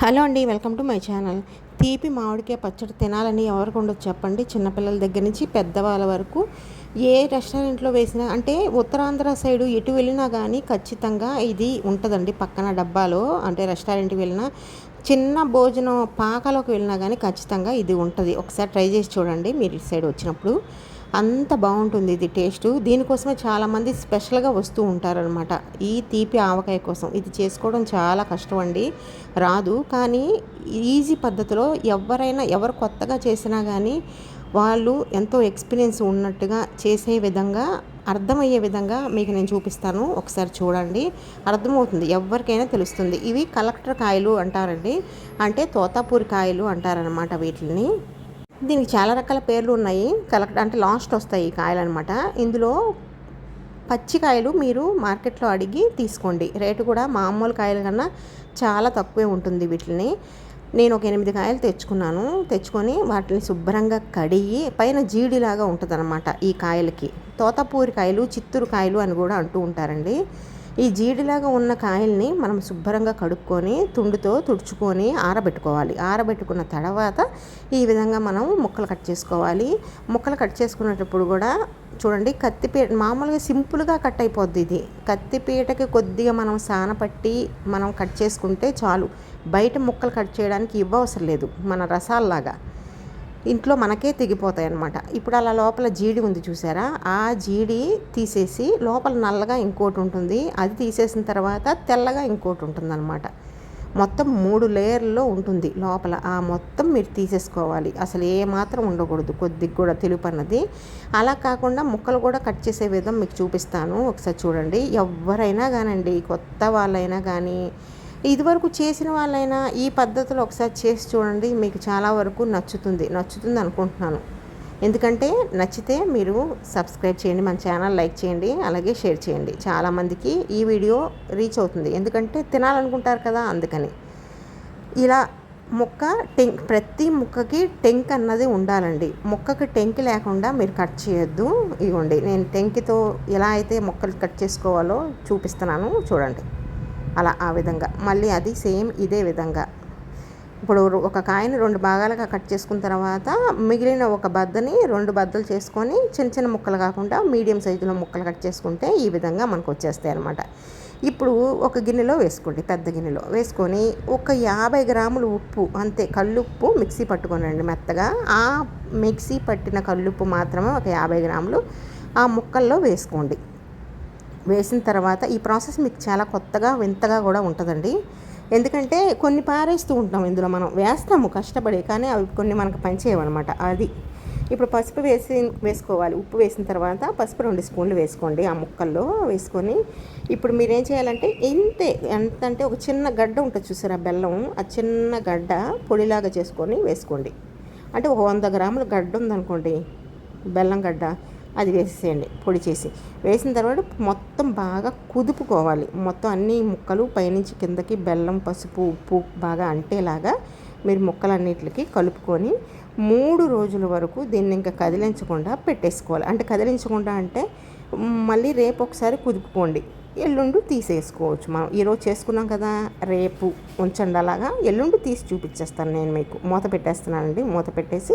Hello అండి welcome to my channel. తీపి మామిడికాయ పచ్చడి తినాలని ఎవరికి ఉండదు చెప్పండి. చిన్నపిల్లల దగ్గర నుంచి పెద్దవాళ్ళ వరకు ఏ రెస్టారెంట్లో వేసినా అంటే ఉత్తరాంధ్ర సైడు ఎటు వెళ్ళినా కానీ ఖచ్చితంగా ఇది ఉంటుందండి పక్కన డబ్బాలో. అంటే రెస్టారెంట్కి వెళ్ళినా చిన్న భోజనం పాకలోకి వెళ్ళినా కానీ ఖచ్చితంగా ఇది ఉంటుంది. ఒకసారి ట్రై చేసి చూడండి మీరు ఇటు సైడ్ వచ్చినప్పుడు. అంత బాగుంటుంది ఇది టేస్ట్. దీనికోసమే చాలామంది స్పెషల్గా వస్తూ ఉంటారనమాట ఈ తీపి ఆవకాయ కోసం. ఇది చేసుకోవడం చాలా కష్టం అండి రాదు. కానీ ఈజీ పద్ధతిలో ఎవరైనా ఎవరు కొత్తగా చేసినా కానీ వాళ్ళు ఎంతో ఎక్స్పీరియన్స్ ఉన్నట్టుగా చేసే విధంగా అర్థమయ్యే విధంగా మీకు నేను చూపిస్తాను. ఒకసారి చూడండి. అర్థమవుతుంది. ఎవరికైనా తెలుస్తుంది. ఇవి కలెక్టర్ కాయలు అంటారండి. అంటే తోతాపూరి కాయలు అంటారనమాట వీటిని దీనికి చాలా రకాల పేర్లు ఉన్నాయి. కలెక్ట్ అంటే లాస్ట్ వస్తాయి ఈ కాయలు అనమాట ఇందులో పచ్చికాయలు మీరు మార్కెట్లో అడిగి తీసుకోండి. రేటు కూడా మామూలు కాయల కన్నా చాలా తక్కువే ఉంటుంది వీటిని నేను ఒక ఎనిమిది కాయలు తెచ్చుకున్నాను. తెచ్చుకొని వాటిని శుభ్రంగా కడిగి పైన జీడిలాగా ఉంటుంది ఈ కాయలకి. తోతపూరి కాయలు చిత్తూరు కాయలు అని కూడా అంటూ ఉంటారండి. ఈ జీడిలాగా ఉన్న కాయల్ని మనం శుభ్రంగా కడుక్కొని తుండుతో తుడుచుకొని ఆరబెట్టుకోవాలి. ఆరబెట్టుకున్న తర్వాత ఈ విధంగా మనం ముక్కలు కట్ చేసుకోవాలి. ముక్కలు కట్ చేసుకునేటప్పుడు కూడా చూడండి కత్తిపీట మామూలుగా సింపుల్గా కట్ అయిపోద్ది ఇది. కత్తిపీటకి కొద్దిగా మనం సానపట్టి మనం కట్ చేసుకుంటే చాలు. బయట ముక్కలు కట్ చేయడానికి ఇవ్వవసరం లేదు మన రసాల్లాగా. ఇంట్లో మనకే తెగిపోతాయి అనమాట ఇప్పుడు అలా లోపల జీడి ఉంది చూసారా? ఆ జీడి తీసేసి లోపల నల్లగా ఇంకోటి ఉంటుంది. అది తీసేసిన తర్వాత తెల్లగా ఇంకోటి ఉంటుంది అనమాట మొత్తం మూడు లేయర్లో ఉంటుంది లోపల. ఆ మొత్తం మీరు తీసేసుకోవాలి. అసలు ఏమాత్రం ఉండకూడదు. కొద్దిగా కూడా తెలుపు అన్నది. అలా కాకుండా ముక్కలు కూడా కట్ చేసే విధం మీకు చూపిస్తాను. ఒకసారి చూడండి. ఎవరైనా కానండి కొత్త వాళ్ళైనా కానీ ఇదివరకు చేసిన వాళ్ళైనా ఈ పద్ధతిలో ఒకసారి చేసి చూడండి. మీకు చాలా వరకు నచ్చుతుంది. నచ్చుతుంది అనుకుంటున్నాను. ఎందుకంటే నచ్చితే మీరు సబ్స్క్రైబ్ చేయండి మన ఛానల్ లైక్ చేయండి అలాగే షేర్ చేయండి. చాలామందికి ఈ వీడియో రీచ్ అవుతుంది. ఎందుకంటే తినాలనుకుంటారు కదా అందుకని. ఇలా ముక్క టెంక్ ప్రతి ముక్కకి టెంక్ అన్నది ఉండాలండి. ముక్కకి టెంక్ లేకుండా మీరు కట్ చేయొద్దు. ఇవ్వండి నేను టెంకితో ఎలా అయితే ముక్కలు కట్ చేసుకోవాలో చూపిస్తున్నాను. చూడండి. అలా ఆ విధంగా. మళ్ళీ అది సేమ్ ఇదే విధంగా. ఇప్పుడు ఒక కాయని రెండు భాగాలుగా కట్ చేసుకున్న తర్వాత మిగిలిన ఒక బద్దని రెండు బద్దలు చేసుకొని చిన్న చిన్న ముక్కలు కాకుండా మీడియం సైజులో ముక్కలు కట్ చేసుకుంటే ఈ విధంగా మనకు వచ్చేస్తాయి అనమాట ఇప్పుడు ఒక గిన్నెలో వేసుకోండి పెద్ద గిన్నెలో. వేసుకొని ఒక యాభై గ్రాములు ఉప్పు అంతే కల్లుప్పు మిక్సీ పట్టుకోనండి మెత్తగా. ఆ మిక్సీ పట్టిన కల్లుప్పు మాత్రమే ఒక యాభై గ్రాములు ఆ ముక్కల్లో వేసుకోండి. వేసిన తర్వాత ఈ ప్రాసెస్ మీకు చాలా కొత్తగా వింతగా కూడా ఉంటుందండి. ఎందుకంటే కొన్ని పారేస్తూ ఉంటాం ఇందులో మనం. వేస్తాము కష్టపడి కానీ అవి కొన్ని మనకు పనిచేయవన్నమాట. అది. ఇప్పుడు పసుపు వేసి వేసుకోవాలి. ఉప్పు వేసిన తర్వాత పసుపు రెండు స్పూన్లు వేసుకోండి ఆ ముక్కల్లో వేసుకొని. ఇప్పుడు మీరు ఏం చేయాలంటే ఇంతే. ఎంత అంటే ఒక చిన్న గడ్డ ఉంటుంది చూసారా బెల్లం. ఆ చిన్న గడ్డ పొడిలాగా చేసుకొని వేసుకోండి. అంటే ఒక వంద గ్రాముల గడ్డ ఉందనుకోండి బెల్లం గడ్డ. అది వేసేయండి పొడి చేసి. వేసిన తర్వాత మొత్తం బాగా కుదుపుకోవాలి. మొత్తం అన్ని ముక్కలు పైనుంచి కిందకి బెల్లం పసుపు ఉప్పు బాగా అంటేలాగా మీరు ముక్కలన్నిటికి కలుపుకొని మూడు రోజుల వరకు దీన్ని ఇంకా కదిలించకుండా పెట్టేసుకోవాలి. అంటే కదిలించకుండా అంటే మళ్ళీ రేపు ఒకసారి కుదుపుకోండి. ఎల్లుండి తీసేసుకోవచ్చు. మనం ఈరోజు చేసుకున్నాం కదా రేపు ఉంచండి అలాగా ఎల్లుండి తీసి చూపించేస్తాను నేను మీకు. మూత పెట్టేస్తున్నానండి. మూత పెట్టేసి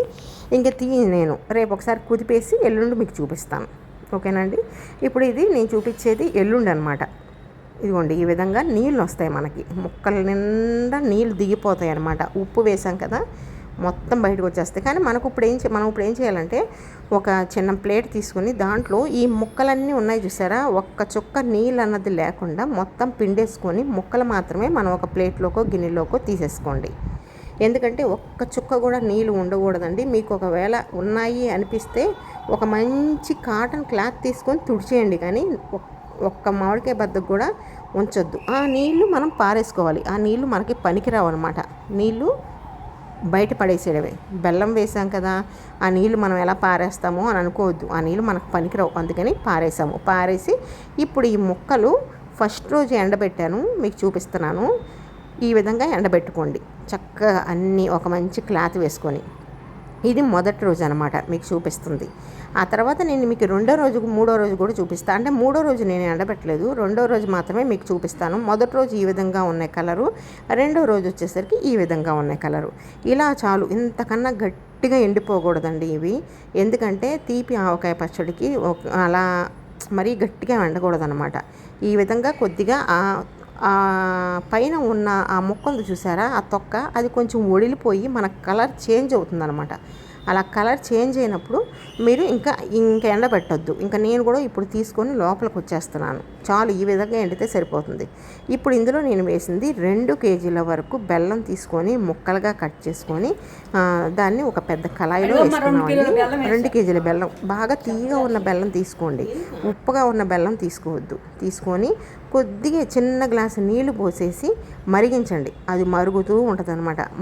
ఇంకా తీ నేను. రేపు ఒకసారి కుదిపేసి ఎల్లుండి మీకు చూపిస్తాను. ఓకేనండి? ఇప్పుడు ఇది నేను చూపించేది ఎల్లుండి అనమాట ఇదిగోండి ఈ విధంగా నీళ్ళు వస్తాయి మనకి. ముక్కల నిండా నీళ్ళు దిగిపోతాయి అనమాట ఉప్పు వేసాం కదా మొత్తం బయటకు వచ్చేస్తాయి. కానీ మనకు ఇప్పుడు ఏం మనం ఇప్పుడు ఏం చేయాలంటే ఒక చిన్న ప్లేట్ తీసుకుని దాంట్లో ఈ ముక్కలన్నీ ఉన్నాయి చూసారా? ఒక్క చుక్క నీళ్ళు అన్నది లేకుండా మొత్తం పిండేసుకొని ముక్కలు మాత్రమే మనం ఒక ప్లేట్లోకో గిన్నెలోకో తీసేసుకోండి. ఎందుకంటే ఒక్క చుక్క కూడా నీళ్ళు ఉండకూడదండి. మీకు ఒకవేళ ఉన్నాయి అనిపిస్తే ఒక మంచి కాటన్ క్లాత్ తీసుకొని తుడిచేయండి. కానీ ఒక్క మామిడికాయ బద్దకు కూడా ఉంచొద్దు. ఆ నీళ్ళు మనం పారేసుకోవాలి. ఆ నీళ్ళు మనకి పనికిరావు అనమాట నీళ్ళు బయట పడేసేయడమే. బెల్లం వేసాం కదా ఆ నీళ్ళు మనం ఎలా పారేస్తామో అని అనుకోవద్దు. ఆ నీళ్ళు మనకు పనికిరావు. అందుకని పారేసాము. పారేసి ఇప్పుడు ఈ ముక్కలు ఫస్ట్ రోజు ఎండబెట్టాను. మీకు చూపిస్తున్నాను. ఈ విధంగా ఎండబెట్టుకోండి. చక్కగా అన్నీ ఒక మంచి క్లాత్ వేసుకొని. ఇది మొదటి రోజు అనమాట మీకు చూపిస్తుంది. ఆ తర్వాత నేను మీకు రెండో రోజు మూడో రోజు కూడా చూపిస్తాను అంటే మూడో రోజు నేను ఎండబెట్టలేదు. రెండో రోజు మాత్రమే మీకు చూపిస్తాను. మొదటి రోజు ఈ విధంగా ఉన్నాయి కలరు రెండో రోజు వచ్చేసరికి ఈ విధంగా ఉన్నాయి కలరు. ఇలా చాలు. ఇంతకన్నా గట్టిగా ఎండిపోకూడదండి ఇవి. ఎందుకంటే తీపి ఆవకాయ పచ్చడికి అలా మరీ గట్టిగా వండకూడదు అనమాట ఈ విధంగా కొద్దిగా ఆ పైన ఉన్న ఆ ముక్క ఉంది చూసారా? ఆ తొక్క అది కొంచెం ఒడిలిపోయి మన కలర్ చేంజ్ అవుతుంది అలా కలర్ చేంజ్ అయినప్పుడు మీరు ఇంకా ఇంకా ఎండబెట్టొద్దు ఇంకా నేను కూడా ఇప్పుడు తీసుకొని లోపలికి వచ్చేస్తున్నాను. చాలు ఈ విధంగా ఎండితే సరిపోతుంది. ఇప్పుడు ఇందులో నేను వేసింది రెండు కేజీల వరకు బెల్లం తీసుకొని ముక్కలుగా కట్ చేసుకొని దాన్ని ఒక పెద్ద కళాయిలో వేసుకున్నామండి. రెండు కేజీల బెల్లం. బాగా తీయగా ఉన్న బెల్లం తీసుకోండి. ఉప్పుగా ఉన్న బెల్లం తీసుకోవద్దు. తీసుకొని కొద్దిగా చిన్న గ్లాసు నీళ్ళు పోసేసి మరిగించండి. అది మరుగుతూ ఉంటుంది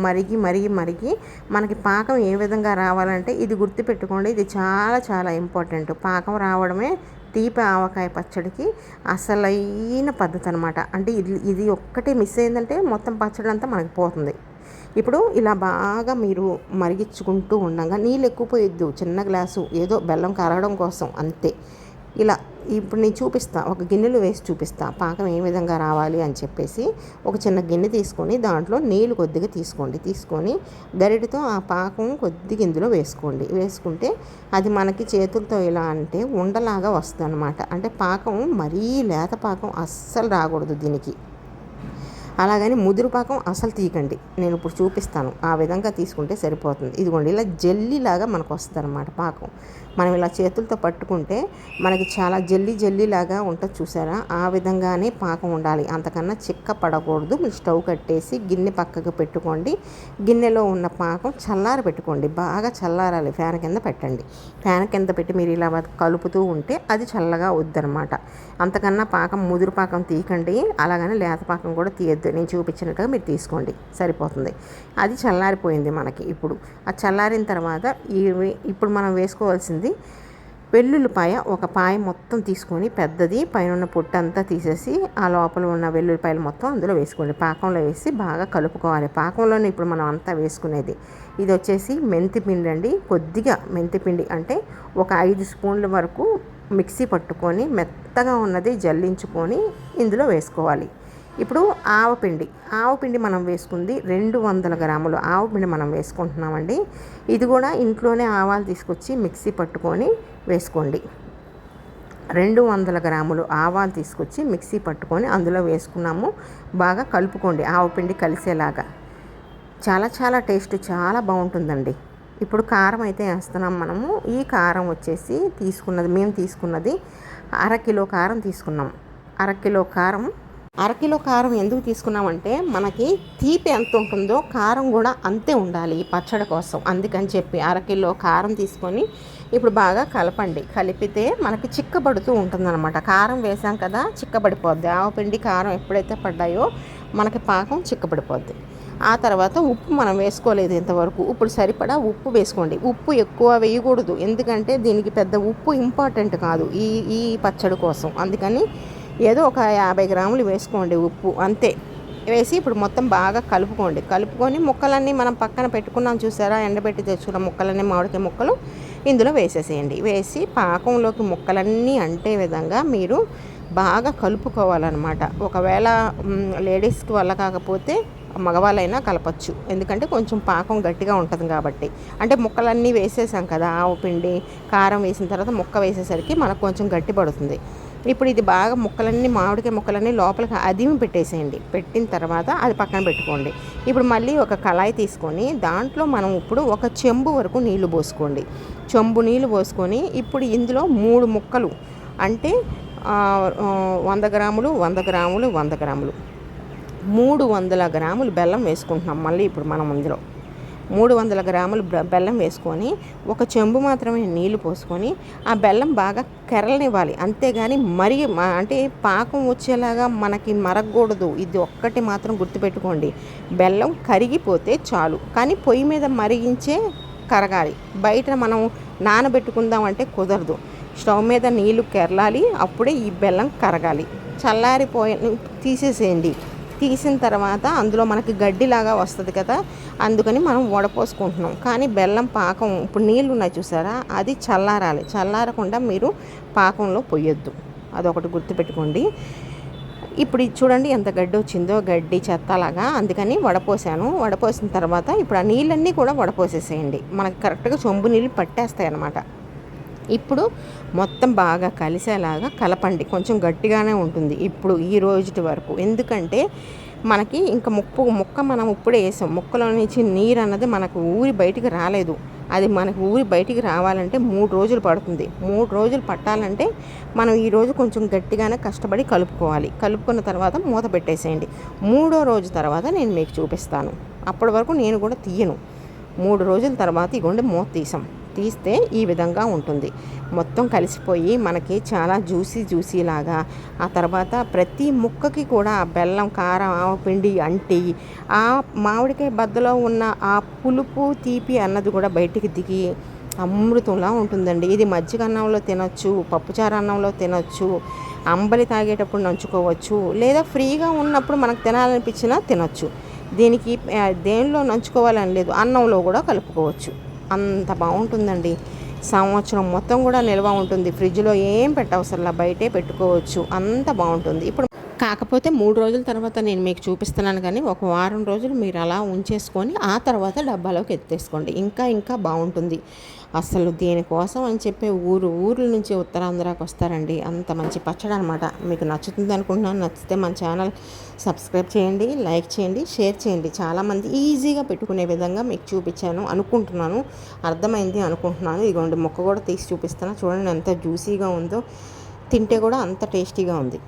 మరిగి మరిగి మరిగి మనకి పాకం ఏ విధంగా రావాలంటే ఇది గుర్తుపెట్టుకోండి. ఇది చాలా చాలా ఇంపార్టెంట్. పాకం రావడమే తీపి ఆవకాయ పచ్చడికి అసలైన పద్ధతి అనమాట అంటే ఇది ఇది ఒక్కటే మిస్ అయిందంటే మొత్తం పచ్చడి అంతా మనకి పోతుంది. ఇప్పుడు ఇలా బాగా మీరు మరిగించుకుంటూ ఉండగా నీళ్ళు ఎక్కువ పోయొద్దు. చిన్న గ్లాసు ఏదో బెల్లం కరగడం కోసం అంతే. ఇలా ఇప్పుడు నేను చూపిస్తా ఒక గిన్నెలో వేసి చూపిస్తా పాకం ఏ విధంగా రావాలి అని చెప్పేసి ఒక చిన్న గిన్నె తీసుకొని దాంట్లో నీళ్ళు కొద్దిగా తీసుకోండి. తీసుకొని గరిటతో ఆ పాకం కొద్దిగా ఇందులో వేసుకోండి. వేసుకుంటే అది మనకి చేతులతో ఇలా అంటే ఉండలాగా వస్తుంది అనమాట అంటే పాకం మరీ లేత పాకం అస్సలు రాకూడదు దీనికి. అలాగని ముదురు పాకం అసలు తీయకండి. నేను ఇప్పుడు చూపిస్తాను. ఆ విధంగా తీసుకుంటే సరిపోతుంది. ఇదిగోండి ఇలా జల్లీలాగా మనకు వస్తుంది అనమాట పాకం. మనం ఇలా చేతులతో పట్టుకుంటే మనకి చాలా జల్లి లాగా ఉంటుంది చూసారా? ఆ విధంగానే పాకం ఉండాలి. అంతకన్నా చిక్క పడకూడదు. మీరు స్టవ్ కట్టేసి గిన్నె పక్కకు పెట్టుకోండి. గిన్నెలో ఉన్న పాకం చల్లార పెట్టుకోండి. బాగా చల్లారాలి. ఫ్యాన్ కింద పెట్టండి. ఫ్యాన్ కింద పెట్టి మీరు ఇలా కలుపుతూ ఉంటే అది చల్లగా వద్దనమాట అంతకన్నా పాకం ముదురు పాకం తీయకండి. అలాగని లేత పాకం కూడా తీయద్దు. నేను చూపించినట్టుగా మీరు తీసుకోండి. సరిపోతుంది. అది చల్లారిపోయింది మనకి ఇప్పుడు. ఆ చల్లారిన తర్వాత ఈ ఇప్పుడు మనం వేసుకోవాల్సింది వెల్లుల్లిపాయ ఒక పాయ మొత్తం తీసుకొని పెద్దది పైన ఉన్న పొట్టు అంతా తీసేసి ఆ లోపల ఉన్న వెల్లుల్లిపాయలు మొత్తం అందులో వేసుకోండి. పాకంలో వేసి బాగా కలుపుకోవాలి. పాకంలోనే ఇప్పుడు మనం అంతా వేసుకునేది. ఇది వచ్చేసి మెంతి పిండి అండి. కొద్దిగా మెంతి పిండి అంటే ఒక ఐదు స్పూన్ల వరకు మిక్సీ పట్టుకొని మెత్తగా ఉన్నది జల్లించుకొని ఇందులో వేసుకోవాలి. ఇప్పుడు ఆవపిండి ఆవపిండి మనం వేసుకుంది రెండు వందల గ్రాములు. ఆవపిండి మనం వేసుకుంటున్నామండి. ఇది కూడా ఇంట్లోనే ఆవాలు తీసుకొచ్చి మిక్సీ పట్టుకొని వేసుకోండి. రెండు వందల గ్రాములు ఆవాలు తీసుకొచ్చి మిక్సీ పట్టుకొని అందులో వేసుకున్నాము. బాగా కలుపుకోండి ఆవపిండి కలిసేలాగా. చాలా చాలా టేస్ట్ చాలా బాగుంటుందండి. ఇప్పుడు కారం అయితే వేస్తున్నాం మనము. ఈ కారం వచ్చేసి తీసుకున్నది మేము తీసుకున్నది అరకిలో కారం తీసుకున్నాం. అరకిలో కారం అరకిలో కారం ఎందుకు తీసుకున్నామంటే మనకి తీపి ఎంత ఉంటుందో కారం కూడా అంతే ఉండాలి ఈ పచ్చడి కోసం. అందుకని చెప్పి అరకిలో కారం తీసుకొని ఇప్పుడు బాగా కలపండి. కలిపితే మనకి చిక్కబడుతూ ఉంటుందన్నమాట. కారం వేసాం కదా చిక్కబడిపోద్ది. ఆవపిండి కారం ఎప్పుడైతే పడ్డాయో మనకి పాకం చిక్కబడిపోద్ది. ఆ తర్వాత ఉప్పు మనం వేసుకోలేదు ఇంతవరకు. ఇప్పుడు సరిపడా ఉప్పు వేసుకోండి. ఉప్పు ఎక్కువ వేయకూడదు. ఎందుకంటే దీనికి పెద్ద ఉప్పు ఇంపార్టెంట్ కాదు ఈ ఈ పచ్చడి కోసం. అందుకని ఏదో ఒక యాభై గ్రాములు వేసుకోండి ఉప్పు అంతే. వేసి ఇప్పుడు మొత్తం బాగా కలుపుకోండి. కలుపుకొని ముక్కలన్నీ మనం పక్కన పెట్టుకున్నాం చూసారా? ఎండబెట్టి తెచ్చుకున్న ముక్కలన్నీ మామిడికాయ ముక్కలు ఇందులో వేసేసేయండి. వేసి పాకంలోకి ముక్కలన్నీ అంటే విధంగా మీరు బాగా కలుపుకోవాలన్నమాట. ఒకవేళ లేడీస్కి వల్ల కాకపోతే మగవాళ్ళైనా కలపచ్చు. ఎందుకంటే కొంచెం పాకం గట్టిగా ఉంటుంది కాబట్టి. అంటే ముక్కలన్నీ వేసేసాం కదా ఆవు పిండి కారం వేసిన తర్వాత ముక్క వేసేసరికి మనకు కొంచెం గట్టి పడుతుంది ఇప్పుడు ఇది బాగా ముక్కలన్నీ మామిడికాయ ముక్కలన్నీ లోపలికి అదిమి పెట్టేసేయండి. పెట్టిన తర్వాత అది పక్కన పెట్టుకోండి. ఇప్పుడు మళ్ళీ ఒక కళాయి తీసుకొని దాంట్లో మనం ఇప్పుడు ఒక చెంబు వరకు నీళ్ళు పోసుకోండి. చెంబు నీళ్ళు పోసుకొని ఇప్పుడు ఇందులో మూడు ముక్కలు అంటే వంద గ్రాములు వంద గ్రాములు వంద గ్రాములు. మూడు వందల గ్రాములు బెల్లం వేసుకుంటున్నాం మళ్ళీ ఇప్పుడు మనం ఇందులో. మూడు వందల గ్రాములు బెల్లం వేసుకొని ఒక చెంబు మాత్రమే నీళ్ళు పోసుకొని ఆ బెల్లం బాగా కెరలనివ్వాలి. అంతేగాని మరి అంటే పాకం వచ్చేలాగా మనకి మరగకూడదు. ఇది ఒక్కటి మాత్రం గుర్తుపెట్టుకోండి. బెల్లం కరిగిపోతే చాలు. కానీ పొయ్యి మీద మరిగించే కరగాలి. బయట మనం నానబెట్టుకుందాం అంటే కుదరదు. స్టవ్ మీద నీళ్ళు కెరలాలి. అప్పుడే ఈ బెల్లం కరగాలి. చల్లారిపోయి తీసేసేయండి. తీసిన తర్వాత అందులో మనకి గడ్డిలాగా వస్తుంది కదా అందుకని మనం వడపోసుకుంటున్నాం. కానీ బెల్లం పాకం ఇప్పుడు నీళ్ళు ఉన్నాయి చూసారా అది చల్లారాలి. చల్లారకుండా మీరు పాకంలో పొయ్యొద్దు. అదొకటి గుర్తుపెట్టుకోండి. ఇప్పుడు ఇది చూడండి ఎంత గడ్డి వచ్చిందో గడ్డి చెత్తలాగా. అందుకని వడపోసాను. వడపోసిన తర్వాత ఇప్పుడు ఆ నీళ్ళన్నీ కూడా వడపోసేసేయండి. మనకి కరెక్ట్గా చొంబు నీళ్ళు పట్టేస్తాయి అన్నమాట ఇప్పుడు మొత్తం బాగా కలిసేలాగా కలపండి. కొంచెం గట్టిగానే ఉంటుంది ఇప్పుడు ఈ రోజుటి వరకు. ఎందుకంటే మనకి ఇంకా ముప్పు ముక్క మనం ఇప్పుడే వేసాం. ముక్కలో నుంచి నీరు అన్నది మనకు ఊరి బయటికి రాలేదు. అది మనకు ఊరి బయటికి రావాలంటే మూడు రోజులు పడుతుంది. మూడు రోజులు పట్టాలంటే మనం ఈరోజు కొంచెం గట్టిగానే కష్టపడి కలుపుకోవాలి. కలుపుకున్న తర్వాత మూత పెట్టేసేయండి. మూడో రోజు తర్వాత నేను మీకు చూపిస్తాను. అప్పటి వరకు నేను కూడా తీయను. మూడు రోజుల తర్వాత ఇగోండి మూత తీసాం. తీస్తే ఈ విధంగా ఉంటుంది. మొత్తం కలిసిపోయి మనకి చాలా జ్యూసీ జ్యూసీ లాగా ఆ తర్వాత ప్రతి ముక్కకి కూడా బెల్లం కారం ఆవ పిండి అంటి ఆ మామిడికాయ బద్దలో ఉన్న ఆ పులుపు తీపి అన్నది కూడా బయటికి దిగి అమృతంలా ఉంటుందండి. ఇది మజ్జిగ అన్నంలో తినొచ్చు పప్పుచారు అన్నంలో తినొచ్చు అంబలి తాగేటప్పుడు నంచుకోవచ్చు లేదా ఫ్రీగా ఉన్నప్పుడు మనకు తినాలనిపించినా తినొచ్చు. దీనికి దేనిలో నంచుకోవాలని లేదు అన్నంలో కూడా కలుపుకోవచ్చు. అంత బాగుంటుందండి. సంవత్సరం మొత్తం కూడా నిల్వ ఉంటుంది. ఫ్రిడ్జ్లో ఏం పెట్టవసరంలా బయటే పెట్టుకోవచ్చు. అంత బాగుంటుంది. ఇప్పుడు కాకపోతే మూడు రోజుల తర్వాత నేను మీకు చూపిస్తున్నాను కానీ ఒక వారం రోజులు మీరు అలా ఉంచేసుకొని ఆ తర్వాత డబ్బాలోకి ఎత్తేసుకోండి. ఇంకా ఇంకా బాగుంటుంది. అసలు దీనికోసం అని చెప్పే ఊరు ఊర్ల నుంచి ఉత్తరాంధ్రాకి వస్తారండి. అంత మంచి పచ్చడి అనమాట మీకు నచ్చుతుంది అనుకుంటున్నాను. నచ్చితే మన ఛానల్ సబ్స్క్రైబ్ చేయండి లైక్ చేయండి షేర్ చేయండి. చాలామంది ఈజీగా పెట్టుకునే విధంగా మీకు చూపించాను అనుకుంటున్నాను. అర్థమైంది అనుకుంటున్నాను. ఇదిగోండి మొక్క కూడా తీసి చూపిస్తాను చూడండి ఎంత జ్యూసీగా ఉందో. తింటే కూడా అంత టేస్టీగా ఉంది.